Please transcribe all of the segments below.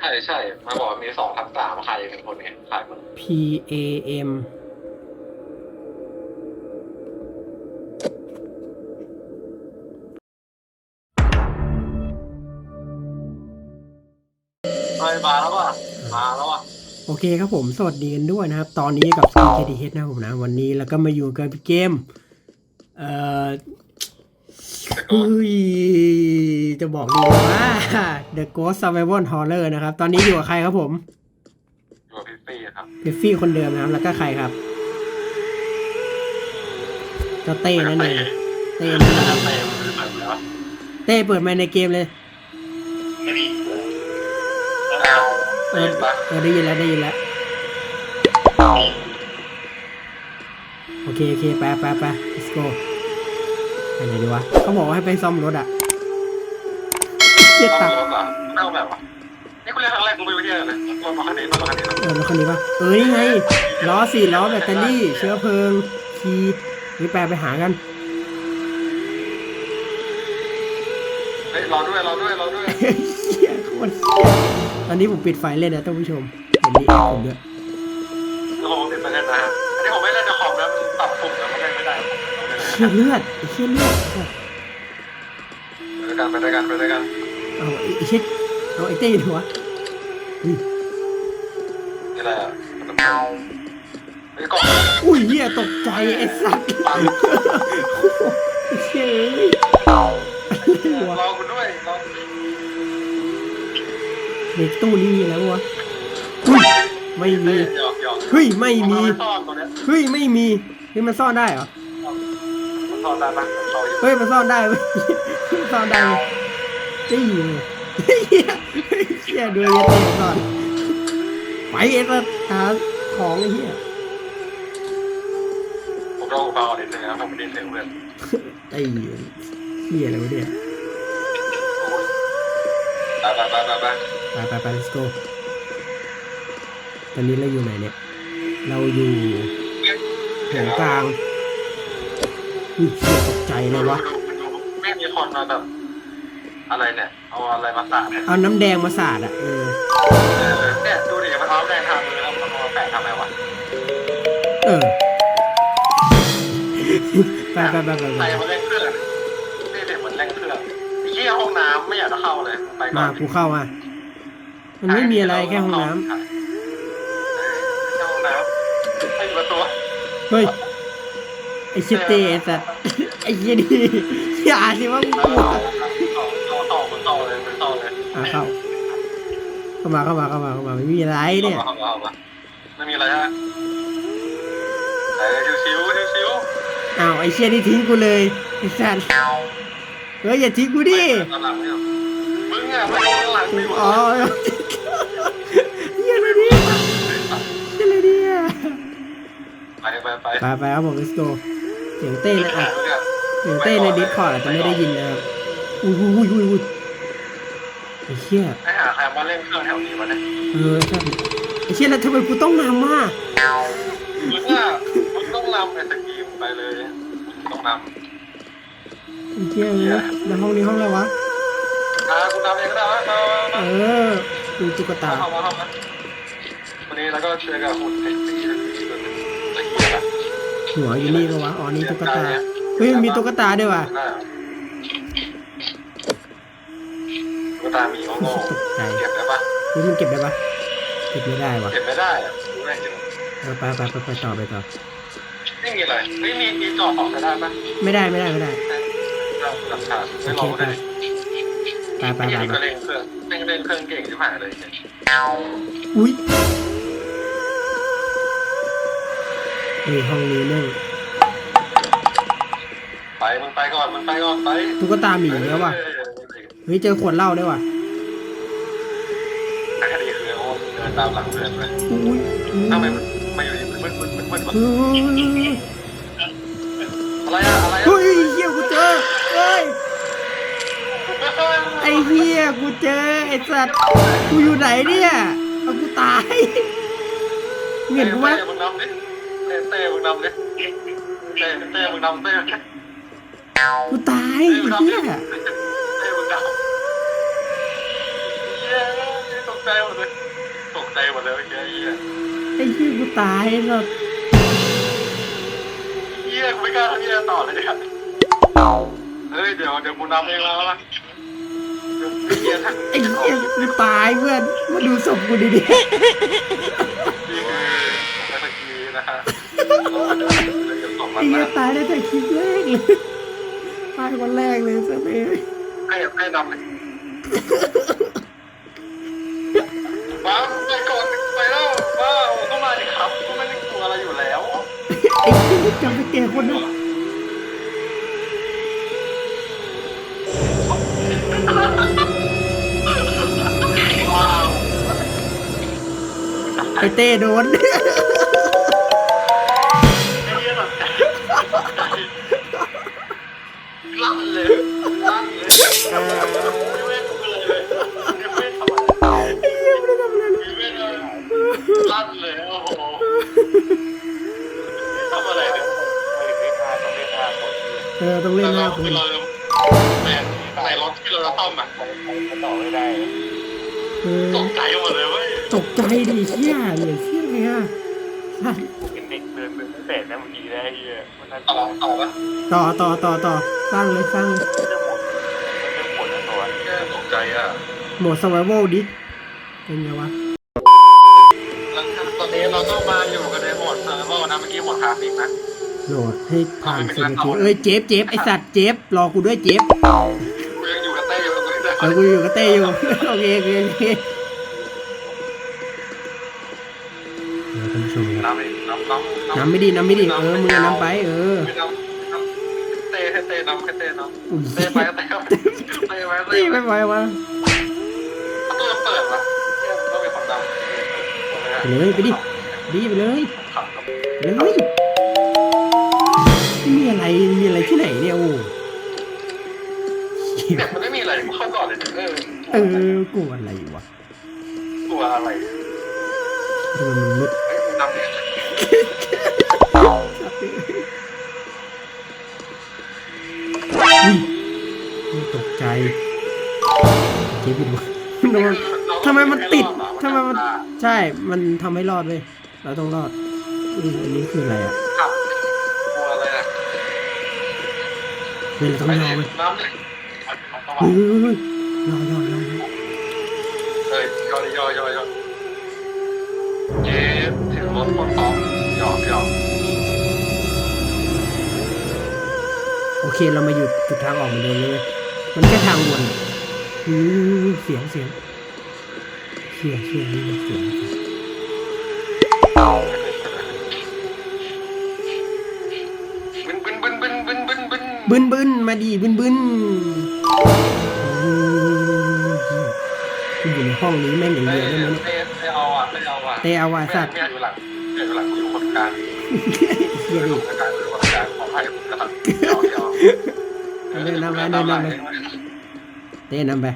ใช่ใช่มาบอกว่ามีสองทับสามใครเป็นคนเนี่ยขายมึง P A M เฮ้ยมาแล้วว่ะมาแล้วว่ะโอเคครับผมสวัสดีกันด้วยนะครับ ตอนนี้กับ Sky k d h นะครับผมนะ วันนี้แล้วก็มาอยู่กับเกม เอ่อ แต่ก็อุ้ยจะบอกดีว่า The Ghost Survival Horror นะครับ ตอนนี้อยู่กับใครครับผมอยู่กับพี่ฟี่ครับเบฟฟี่คนเดิมนะครับ แล้วก็ใครครับเจ้าเต้นั่นเองเต้นั่นเองเต็มเลยแบบแล้วเต้เปิดไมค์ในเกมเลยไม่มีเอเต็อมปะเออได้ยินแล้วได้ยินแล้วโอเคโอเคไปไปไป let's go ไปไหนดีวะเขาบอกว่าให้ไปซ่อมรถอะเจ็ดต้ตัองงค์รถอะเน่าแบบวะนี่กูเรียกครั้งแรกกูไม่รู้เรื่องเลยรถมาคันนี้รถมาคันนี้เออรถคันนี้ปะเออนี่ไงล้อสี่ล้อแบตเตอรี่ เชื้อเพลิงคีย์นี่แปลไปหากันเฮ้ยรอด้วยรอด้วยรอด้วยเหี้ยโคตรเหี้ยตอนนี้ผมปิดไฟเล่นนะท่านผู้ชมเห็นดีแอปผมด้วย เชี่ยเลือดไอ้เชี่ยเลือดไปด้วยกันไปด้วยกันไปด้วยกันเอาไอ้เชี่ยเอาไอ้เต้ดูวะอุ้ยนี่แหละไอ้กล่องอุ้ยเหี้ยตกใจไอ้สัตว์ไอ้เชี่ยเอ้ยอะไรวะรอคุณด้วยรอในตู้นี้มีอะไรวะอุ้ยไม่มี หยอกหยอกเฮ้ยไม่มีซ่อนตัวเนี้ย เฮ้ยไม่มีเฮ้ยมันซ่อนได้เหรอมัน ซ่อนได้ปะซ่อนอยู่เฮ้ยมันซ่อนได้เว้ยมันซ่อนได้เลยจี้เลยเฮียเฮียดูไอ้เต้ก่อนไปเอ็ดหาของไอ้เฮียผมรอหูเบาเด็ดเลยนะผมไม่ได้เสียงเพื่อนไอ้เฮียอะไรวะเนี่ยไปไปไปไปไปไปไปไป let's go ตอนนี้เราอยู่ไหนเนี่ย เราอยู่แถวกลาง อุ้ยเฮียตกใจเลยวะดูดูไม่มีคนมาแบบ อะไรเนี่ย เอาอะไรมาสาดเนี่ยเอาน้ำแดงมาสาดอะเออเออเนี่ยดูดิมันเอาแดงทางมือแล้วมันเอามาแปะทำไมวะเออไปไปไปไปใครไปมาเล่นเครื่องนี่เด็กมันเล่นเครื่องไอ้เหี้ยห้องน้ำไม่อยากจะเข้าเลยไปก่อมานกูเข้ามามันไม่มีอะไรแค่ห้องน้ำแค่ห้องน้ำไม่มีประตูเฮ้ย ไอ้เต้สัตว์ไอ้เสี้ยดีอย่าสิว่ากูกลัวต่อต่อมันต่อเลยต่อเลยอะเข้าเข้ามาเข้ามาเข้ามาเข้ามาไม่มีอะไรเนี่ยไม่มีอะไรฮะไอ้ชิวชิวชิวอ้าวไอ้เชี่ยนี่ทิ้งกูเลยไอ้สัตว์เฮ้ยอย่าทิ้งกูดิมึงอะไม่รู้หลังไม่อ๋อเหี้ยอะไรเนี่ยเลยอะไรเนี่ยไปไปไปไปไปครับผม let's go เสียงเต้นะอะเสียงเต้ในดิสคอร์ดอาจจะไม่ได้ยินนะครับอุ้ยอุ้ยอุ้ยอุ้ยอุ้ยไอ้เชี่ยให้หาใครมาเล่นเครื่องแถวนี้วะเนี่ยเออใช่ไอ้เชี่ยแล้วทำไมกูต้องนำอะมึงอะมึงต้องนำไอ้สกีมไปเลยมึงต้องนไอ้เชี่ยเอ้ยแล้วห้องนี้ห้องอะไรวะำอ่ากูนำเองก็ได้มาเออดูตุ๊กตา เข้ามาเข้ามาวันนี้แล้วก็ช่วยกับหุ่นเซ็กซี่สกีนะ หัวอยู่นี่ปะวะอ๋อนี่ตุ๊กตาเฮ้ยมันมีตุ๊กตาด้วยว่ะตุ๊กตามีโง่ตกใจเก็บได้ปะเฮ้ยมันเก็บได้ปะเก็บไม่ได้ว่ะเก็บไม่ได้อะดูได้จริงเออไปไปไปไปต่อไปต่อไม่มีอะไรไม่มีมีจอของได้ปะไม่ได้ไม่ได้ไม่ได้เราหลักฐานไม่ลองเลยไปไปไม่ไปเห็นไปก็เล่นเครื่องเล่นเล่นเครื่องเก่งที่ผ่านเลยอุ้ย เฮ้ยห้องนี้แม่งไปมึงไปก่อนมึงไปก่อนไปตุ๊กตาหมีแล้วว่ะเฮ้ยเจอขวดเหล้าด้วยว่ะคดีคือโอ้เดินตามหลังเพื่อนไปอุ้ยอุ้ยทำไมมันมาอยู่มึนมึนมึนมึนมึนเฮ้ยอะไรอะอะไรอะเฮ้ยเฮียกูเจอเฮ้ยไอ้เฮียกูเจอไอ้สัตว์กูอยู่ไหนเนี่ยเอากูตายมึงเห็นกูไหม เต้มึงนำดิเต้เต้มึงนำดิเต้เต้มึงนำเต้กูตายเต้ไอ้มึงนำเฮีดิยเต้มึงนำเย้ตกกใจหมดเลยตกใจหมดเลยเมื่อกี้เฮียไอ้เหี้ยกูตายแล้วเฮียกูไม่กล้าทำเฮียต่อเลยเนี่ยเฮ้ยเดี๋ยวเดี๋ยวกูนำเองแล้วละเดี๋ยวเฮียทั้งไอ้เหี้ยกูตายเพื่อนมาดูศพกูดิดิ ของมัไอ้นเหี้ยนะตายได้แต่คลิปแรกเลยตายวันแรกเลยสักเลยให้ให้นำเลยมาไปก่อนไปแล้วว้าวก็มาดิครับก็ไม่ได้กลัวอะไรอยู่แล้วไอ้เหี้ยจำไปแก่คนนะว้าว ไอ้เต้โดน เลยลั่นเลยไม่เว้เลยไม่เว้นทำอะไรไอ้เหี้ยไม่ได้ทำอะไรเลยไม่เว้นเลยลั่นเลยโอ้โหทำอะไรเนี่ยเออต้องเล่นหน้าคนคือเราแต่รถที่เราจะซ่อมอะต่อไม่ได้เออตกใจหมดเลยเว้ยตกใจดิเชี่ยเหลือเชี่ยอะไรอะ สัตว์เป็นเด็กเดินเดินไม่เสร็จนะบางทีได้เฮียมันน่าต่อต่อปะต่อต่อต่อต่อสร้างเลยสร้างเลยจะหมดมันจะหมดแล้วตัวแค่ตกใจอะโหมด survival ดิเป็นไงวะแล้วตอนนี้เราต้องมาอยู่กันในโหมดเซอร์เวอร์นะเมื่อกี้โหมดคลาสสิกนะ โหลดให้ผ่านสิบนาทีเอ้ยเจฟเจฟไอสัตว์เจฟรอกูด้วยเจฟกูยังอยู่กับเต้อยู่ตรงนี้เลยเออกูอยู่กับเต้อยู่ โอเคโอเคโอเค เออท่านผู้ชมครับน้ำเองน้ำน้ำน้ำไม่ดีน้ำไม่ดีเออมึงอะน้ำไปเออไม่น้ำน้ำเต้ให้เต้น้ำให้เต้น้อุ้ยำเต้ไปเต้ไปเต้ไปเต้ไม่ไหววะประตูมันเปิดวะเนี่ยต้องมีคนนำไปเลยไปดิดีไปเลยขับกับไปเลยมีอะไรมีอะไรที่ไหนเนี่ยโอ้เนี่ยมันไม่มีอะไรกูเข้าก่อนเลยเออเออกลัวอะไรวะกลัวอะไรทำไมมันมืด มึงนำเนี่ยอุ้ยตกใจเจ๊ไปดูทำไมมันติดทำไมมันใช่ มันทำให้รอดเว้ยเราต้องรอดอุ้ยอันนี้คืออะไรอะขับกลัวอะไรอะเว้ยเราต้องรอยเว้ยน้ำเลยเฮ้ยเฮ้ยเฮ้ยรอรอรอ อรถคนพร้อหยอกหยอกโอเคเรามาอยู่จุดทางออกเหมือนเดิมเลยเว้ยมันแค่ทางวนอือเสียงเสียงเสียงเสียงนี่มันเสียงบึนบึนบึนบึนบึนบึนบึนบึนบึนมาดีบึนบึนโอ้ยเหี้ยกูอยู่ในห้องนี้แม่งอย่างเต้เดียวได้ไหมเนี่ยเต้เต้เอาอะเต้เอาอะเต้เอาว่ะสัตว์อยู่หลัง ไม่อยู่หลังกูอยู่คนกลางเฮียดิคนกลางอยู่คนกลางขอให้ผมกระตันหยอกหยอกเดินนำไปเดินนำไปเต้นำไป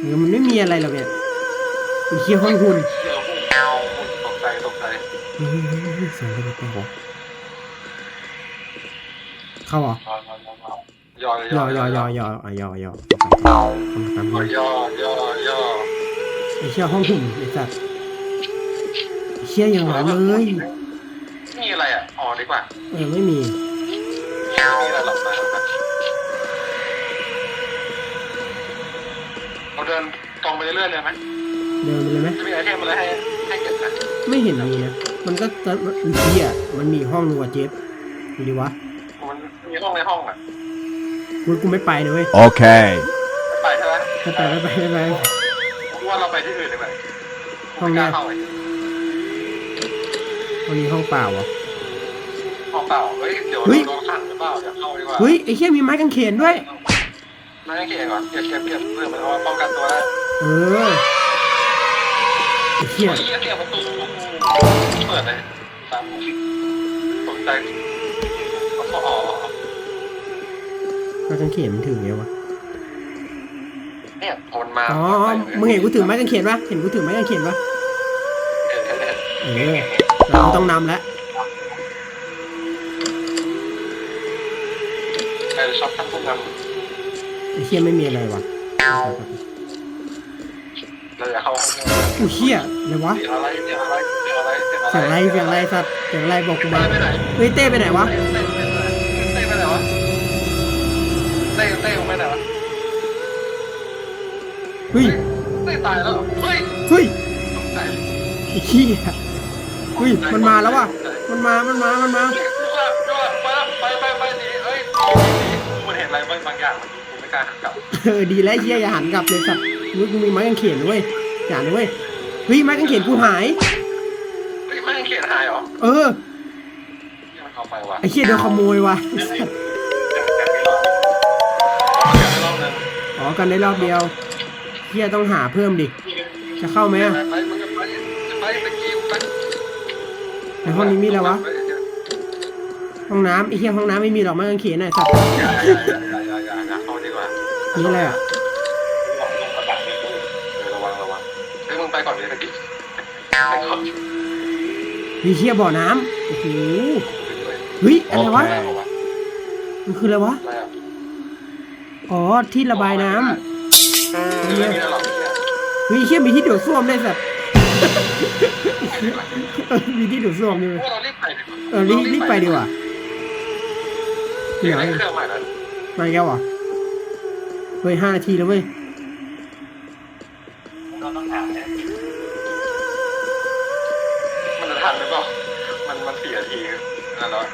เออมันไม่มีอะไรหรอกเนี่ยเคี้ยวห้องหุ่นเชี่ยวหุ่นตกใจตกใจเฮ้ยเฮ้ยเฮ้ยเสียงอะไรไปวะเข้าเหรอย่อย่ยออยย่ออยยอยอยอยอเข้ามาตามย่เลอยย่อย่อย่อไอ้เชี่ยห้องหุ่นไอ้สัตว์ ไอ้เชี่ยยังหวานเลยมีอะไรอะอ๋อดีกว่าเออไม่มีมีอะไรหลับตาเราเดินตรงไปเรื่อยๆเลยไหมเดินไปเลยไหมจะมีไอเทมอะไรให้ให้เก็บนะไม่เห็นมีนะมันก็จะไอ้เชี่ยมันมีห้องนึงว่ะเจฟดูดิวะมันมีห้องในห้องอะกูกูไม่ไปนะเว้ย Okay. ไปใช่ไหมไม่ไปไม่ไปไม่ไปผมว่าเราไปที่อื่นดีกว่าห้องเนี้ยเข้าไป ห้องนี้ห้องเปล่าเหรอ ห้องเปล่าเฮ้ยเดี๋ยวเฮ้ย โดนขังหรือเปล่าอย่าเข้าดีกว่าเฮ้ยไอ้เชี่ยมีไม้กางเขนด้วย ไม่ให้เก็บก่อนเก็บเก็บเก็บเพื่อมันเอาไว้ป้องกันตัวได้เออไอ้เชี่ยเฮ้ยเสียประตูเปิดเลยตามตกใจเขาอ๋อไม้กางเขนมันถือไงวะ เนี่ยพอมันมาอ๋อ มึงเห็นกูถือไม้กางเขนปะเห็นกูถือไม้กางเขนปะเออ เราต้องนำแล้วใครชอบทำพวกนั้นไอ้เชี่ยไม่มีอะไรวะเราอย่าเข้าห้องอุ้ยเชี่ยอะไรวะ เสียงอะไรเสียงอะไรเสียงอะไรเสียงอะไรเสียงอะไรสัตว์เสียงอะไรบอกกูเต้มาไปไหน เฮ้ยเต้ไปไหนวะเต้เต้เต้ไปไหนวะ เต้เต้ไปไหนวะ เฮ้ย เต้ตายแล้ว เฮ้ยเฮ้ยตกใจไอ้เชี่ย เฮ้ยมันมาแล้วว่ะ มันมา มันมา มันมาไปไปไปหนีเอ้ยมันเห็นอะไรบางบางอย่างมันกูไม่กล้าหันกลับ เออดีแล้วไอ้เชี่ยอย่าหันกลับเลยสัตว์เฮ้ยกูมีไม้กางเขนด้วยอย่าเลยเว้ยเฮ้ยไม้กางเขนกูหายเฮ้ยมันเขียนหายเหรอ เออมันเอาไปว่ะไอ้เชี่ยโดนขโมยว่ะอ๋อ กันได้รอบเดียวเชี่ยต้องหาเพิ่มดิ จะเข้าไหมอะ ไปมันจะไปไปไปกินไป ในห้องนี้มีอะไรวะ ห้องน้ำไอ้เชี่ยห้องน้ำไม่มีหรอกไม้กางเขนน่ะสัตว์อย่าอย่าอย่าอย่าอย่าอย่าเข้าดีกว่านี่อะไรอะระวังระวังเฮ้ยมึงไปก่อนเลยตะกี้ไปก่อนมีเชี่ยบ่อน้ำโอ้โหเฮ้ยอะไรวะมันคืออะไรวะอะไรอะอ๋อที่ระบายน้ำไม่มีอะไรหรอกเนี่ยเฮ้ยเชี่ยมีที่ดูดซ่วมด้วยสัตว์เออ มีที่ดูดซ่วมด้วยพวกเรารีบไปดีกว่าเออรีบรีบไปดีกว่าเดี๋เดี๋ยยววเครื่องใหม่แล้วมาแก้วอะเฮ้ยห้านาทีแล้วเว้ยเราต้องถามเนี่ยมันจะทันหรือเปล่ามันมันสี่นาทีนั่นแล้ว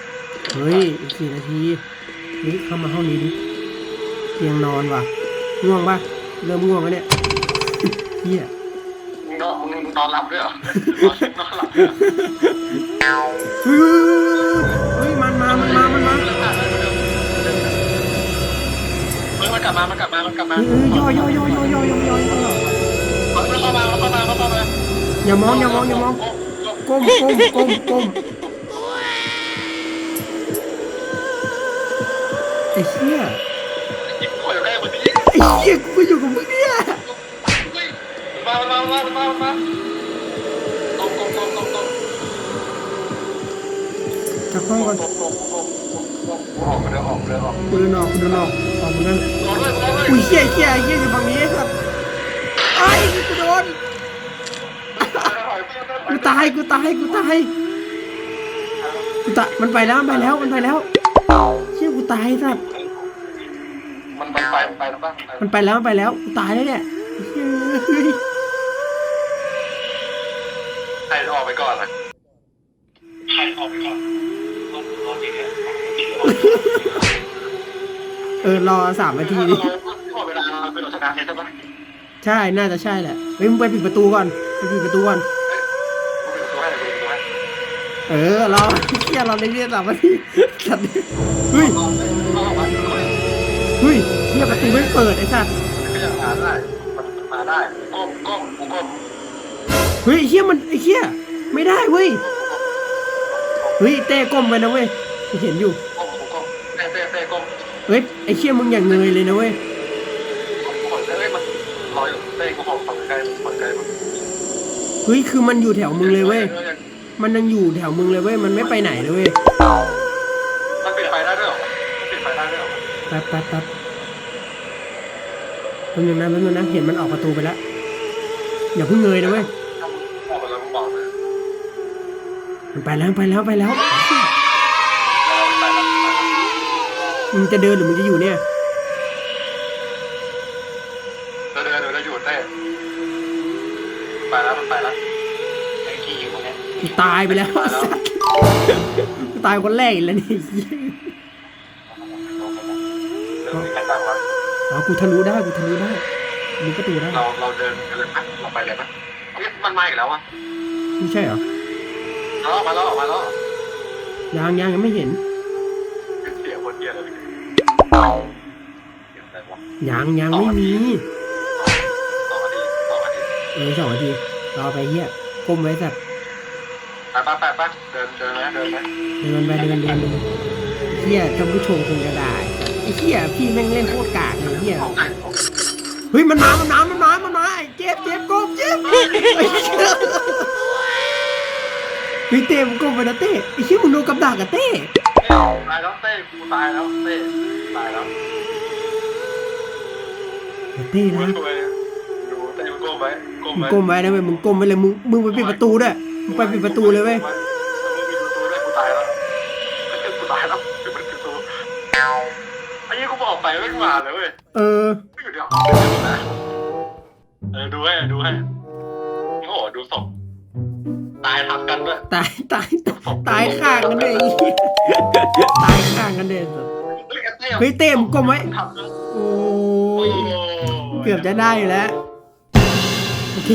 เฮ้ยอีกสี่นาทีนี่เข้ามาห้องนี้ดิเตียงนอนว่ะง่วงปะเริ่มง่วงแล้วเนี่ยเฮียมึง นอนมึงนอนหลับด้วยเหรอนอนหลับเฮ้ยเฮ้ยมันมา มันมา มันมาเฮ้ยมันกลับมา มันกลับมา มันกลับมาเฮ้ยย่อย่อย่อย่อย่อย่อย่อย่อมันเข้ามามันเข้ามามันเข้ามาอย่ามองอย่ามองอย่ามองก้มก้มก้มก้มไอ้เหี้ยหยิบขวดใกล้มือนี้ไอ้เหี้ยกูอยู่กับมึงเนี่ยเฮ้ย มามามามามาตรงตรงตรงตรงตรงกลับห้องก่อนตรงตรงตรงตรงออกเดี๋ยออกเดี๋ยออกกูเดินออกกูเดินออกออกเหมือนกันรอด้วยรอด้วยอุ้ยเหี้ยเหี้ยเหี้ยอยู่ฝั่งนี้ครับไอ้กูโดนกูตายกูตายกูตายกูตายมันไปแล้วไปแล้วมันไปแล้วเชี่ยกูตายสัตว์มันไปไปไปแล้วป่ะมันไปแล้วมันไปแล้วกูตายแล้วเนี่ย ครออกไปก่อนนะใครออกไปก่อนรอที่เนี่ยเออรอสามนาทีดิหมดเวลาเป็นชนะใช่ไหมใช่น่าจะใช่แหละเฮ้ยมึงไปปิดประตูก่อนไปปิดประตูก่อนกูเป็นตัวให้กูเป็นตัวให้เออรอเชี่ยรอในเรียนสามนาทีสัตว์เฮ้ยรอรอวันก่อนเฮ้ยเชี่ยประตูไม่เปิดไอ้สัตว์ก็ยังมาได้มันมาได้ก้มก้มกูก้ม เฮ้ยไอ้เชี่ยมันไอ้เชี่ยไม่ได้เว้ยเฮ้ยเต้ก้มไปนะเว้ยกูเห็นอยู่ก้มกูก้มเต้เต้เต้ก้มเฮ้ยไอ้เชี่ยมึงอย่างเงยเลยนะเว้ยก้มก้มเต้มันรออยู่เต้กูขอฝั่งไกลฝั่งไกลมันเฮ้ยคือมันอยู่แถวมึงเลยเว้ยมันยังอยู่แถวมึงเลยเว้ยมันไม่ไปไหนเลยเว้ยมันปิดไฟได้ด้วยหรอมันปิดไฟได้ด้วยหรอแป๊บแป๊บแป๊บแป๊บนึงนะแป๊บนึงนะเห็นมันออกประตูไปแล้วอย่าเพิ่งเงยนะเว้ย ออกไปแล้วมึงบอกเลย มันไปแล้วไปแล้วไปแล้วเราไปแล้วมึงจะเดินหรือมึงจะอยู่เนี่ยเดินเดินเดินอยู่เต้ไปแล้วมันไปแล้วไอ้ขี้อยู่เนี่ยกูตายไปแล้วสัตว์กูตายคนแรกอีกแล้วนี่เดินไปต่างวันอ๋อกูทะลุได้กูทะลุได้ทะลุประตูได้เราเราเดินกันเลยปะเราไปเลยปะเฮ้ยมันมาอีกแล้ววะไม่ใช่เหรอ เราออกมาแล้วออกมาแล้วยังยังยังไม่เห็นเสียงคนเดียวเลยเสียงอะไรวะยังยังไม่มีสองนาทีสองนาทีเออสองนาทีรอไปเฮียก้มไว้สัตว์ไปปะไปปะเดินเดินไหมเดินไหมเดินไปเดินเดินเดินเฮียท่านผู้ชมคงจะได้ไอ้เฮียพี่แม่งเล่นโคตรกากเลยเฮียของไก่ของเฮ้ยมันมามันมามันมามันมาไอ้เจ็บเจ็บก้มเจ็บไอ้เหี้ยเฮ้ยเต้มึงก้มไปนะเต้ไอ้เหี้ยมึงโดนกับดักอะเต้ตายแล้วเต้กูตายแล้วเต้ตายแล้วอย่าเต้กูนะช่วยดูเต้ก้มไว้ก้มมึงไว้ก้มไว้นะเว้ยมึงก้มไว้เลยมึงมึงไปปิดประตูด้วยมึงไปปิดประตูเลยเว้ยมึงปิดประตูด้วยกูตายแล้วกูตายแล้วปิดประตูไอ้ยี่กูบอกไปไม่มาเลยเว้ยเอออยู่เดี๋ยวเออดูให้ดูให้โอ้โหดูศพ ตายทับกันด้วยตายตายตายข้างกันเลยไอ้เหี้ยตายข้างกันเลยเฮ้ยเต้มงก้มไว้ทับกันโอ้โอ้ยเกือบจะได้อยู่แล้ว โอเค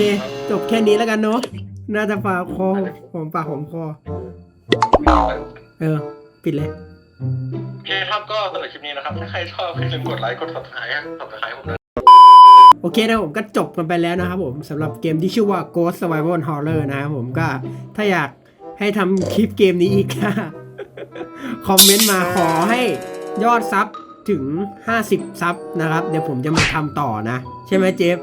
จบแค่นี้แล้วกันเนาะน่าจะฝากคอหอมปากหอมคอ เออ ปิดเลยโอเคครับก็สำหรับคลิปนี้นะครับ ถ้าใครชอบอย่าลืมกดไลค์กด subscribe ให้ subscribe ผมด้วย โอเคนะผมก็จบกันไปแล้วนะครับผมสำหรับเกมที่ชื่อว่า Ghost Survival Horror นะครับผมก็ถ้าอยากให้ทำคลิปเกมนี้อีกก็คอมเมนต์มาขอให้ยอดซับถึง 50 ซับนะครับ เดี๋ยวผมจะมาทำต่อนะ ใช่ไหมเจฟ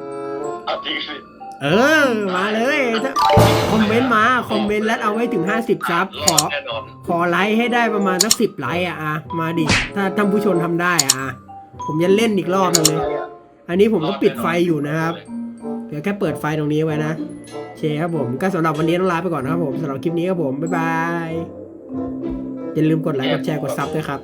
เอาจริงสิเออ มาเลยถ้าคอมเมนต์มา คอมเมนต์แล้วเอาไว้ถึง 50 ซับ ขอแน่นอนขอไลค์ให้ได้ประมาณสักสิบไลค์อะอะมาดิ ถ้าท่านผู้ชมทำได้อะอะผมจะเล่นอีกรอบนึงเลย อันนี้ผมก็ปิดไฟอยู่นะครับเดี๋ยวแค่เปิดไฟตรงนี้ไว้นะโอเคครับผมก็สำหรับวันนี้ต้องลาไปก่อนนะครับผมสำหรับคลิปนี้ครับผมบ๊ายบายอย่าลืมกดไลค์กดแชร์กดซับด้วยครับ